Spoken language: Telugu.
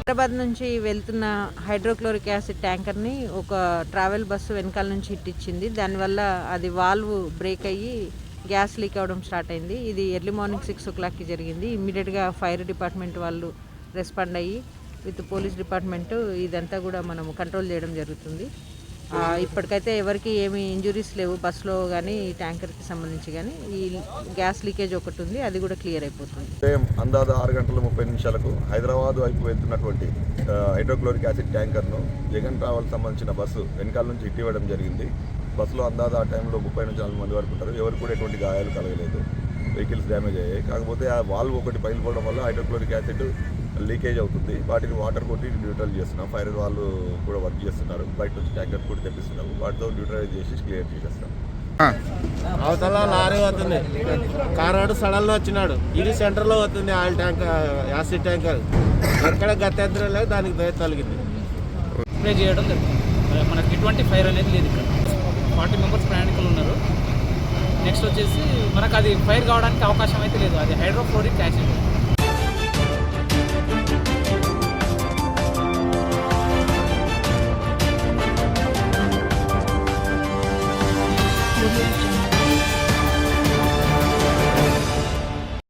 హైదరాబాద్ నుంచి వెళ్తున్న హైడ్రోక్లోరిక్ యాసిడ్ ట్యాంకర్ని ఒక ట్రావెల్ బస్సు వెనకాల నుంచి ఇట్టించింది దానివల్ల అది వాల్వ్ బ్రేక్ అయ్యి గ్యాస్ లీక్ అవ్వడం స్టార్ట్ అయింది. ఇది ఎర్లీ మార్నింగ్ సిక్స్ ఓ క్లాక్కి జరిగింది. ఇమ్మీడియట్గా ఫైర్ డిపార్ట్మెంట్ వాళ్ళు రెస్పాండ్ అయ్యి విత్ పోలీస్ డిపార్ట్మెంట్ ఇదంతా కూడా మనం కంట్రోల్ చేయడం జరుగుతుంది. ఇప్పటికైతే ఎవరికి ఏమి ఇంజురీస్ లేవు. బస్సులో కానీ ఈ ట్యాంకర్కి సంబంధించి కానీ ఈ గ్యాస్ లీకేజ్ ఒకటి ఉంది. అది కూడా క్లియర్ అయిపోతుంది. ఉదయం అందాజ ఆరు గంటల ముప్పై నిమిషాలకు హైదరాబాద్ వైపు వెళ్తున్నటువంటి హైడ్రోక్లోరిక్ యాసిడ్ ట్యాంకర్ను జగన్ ట్రావెల్ సంబంధించిన బస్సు వెనకాల నుంచి ఇట్టివ్వడం జరిగింది. బస్సులో అందాజ ఆ టైంలో ముప్పై నుంచి నలభై మంది వరకు ఉంటారు. ఎవరు కూడా ఎటువంటి గాయాలు కలగలేదు. వెహికల్స్ డ్యామేజ్ అయ్యాయి. కాకపోతే ఆ వాల్వ్ ఒకటి పగిలిపోవడం వల్ల హైడ్రోక్లోరిక్ యాసిడ్ లీకేజ్ అవుతుంది. వాటిని వాటర్ కొట్టి న్యూట్రల్ చేస్తున్నాం. ఫైర్ వాళ్ళు కూడా వర్క్ చేస్తున్నారు. బయట నుంచి ట్యాంకర్ కూడా తెప్పిస్తున్నాం వాటితో న్యూట్రలైజ్ చేసి క్లియర్ చేసేస్తాం. అవతల లారీ పోతుంది. కారోడు సడన్లో వచ్చినాడు. ఇది సెంటర్లో పోతుంది ఆయిల్ ట్యాంకర్ యాసిడ్ ట్యాంకర్. ఎక్కడ గత్యంతరం లేదు దానికి దయ తొలగింది. స్ప్రే చేయడం మనకి ఎటువంటి ఫైర్ అనేది లేదు ఇక్కడ. ఫార్టీ మెంబర్స్ ప్రయాణికులు ఉన్నారు. నెక్స్ట్ వచ్చేసి మనకు అది ఫైర్ కావడానికి అవకాశం అయితే లేదు. అది హైడ్రోఫ్లోరిక్ యాసిడ్